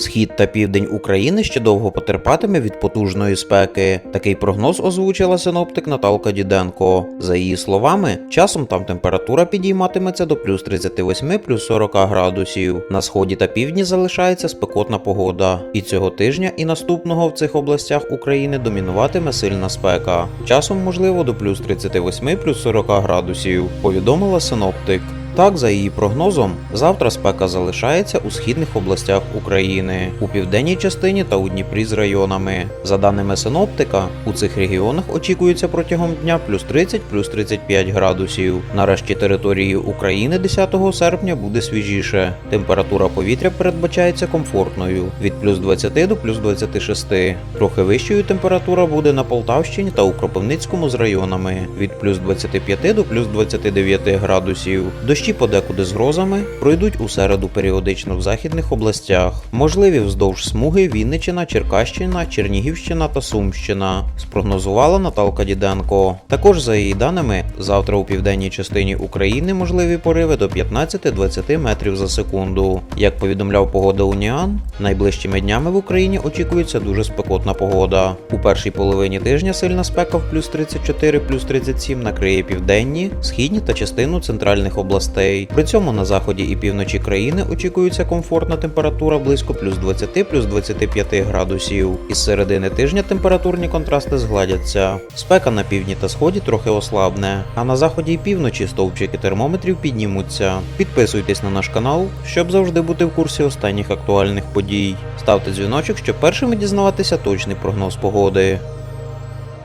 Схід та південь України ще довго потерпатиме від потужної спеки. Такий прогноз озвучила синоптик Наталка Діденко. За її словами, часом там температура підійматиметься до плюс 38 плюс 40 градусів. На сході та півдні залишається спекотна погода. І цього тижня і наступного в цих областях України домінуватиме сильна спека. Часом можливо до плюс 38 плюс 40 градусів, повідомила синоптик. Так, за її прогнозом, завтра спека залишається у східних областях України, у південній частині та у Дніпрі з районами. За даними синоптика, у цих регіонах очікується протягом дня плюс 30 плюс 35 градусів. На решті території України 10 серпня буде свіжіше. Температура повітря передбачається комфортною від плюс 20 до плюс 26. Трохи вищою температура буде на Полтавщині та у Кропивницькому з районами від плюс 25 до плюс 29 градусів. Дощі подекуди з грозами пройдуть у середу періодично в західних областях. Можливі вздовж смуги Вінничина, Черкащина, Чернігівщина та Сумщина, спрогнозувала Наталка Діденко. Також за її даними, завтра у південній частині України можливі пориви до 15-20 метрів за секунду. Як повідомляв погода Уніан, найближчими днями в Україні очікується дуже спекотна погода. У першій половині тижня сильна спека в плюс 34, плюс 37 накриє південні, східні та частину центральних областей. При цьому на заході і півночі країни очікується комфортна температура близько плюс 20 плюс 25 градусів. Із середини тижня температурні контрасти згладяться. Спека на півдні та сході трохи ослабне, а на заході і півночі стовпчики термометрів піднімуться. Підписуйтесь на наш канал, щоб завжди бути в курсі останніх актуальних подій. Ставте дзвіночок, щоб першими дізнаватися точний прогноз погоди.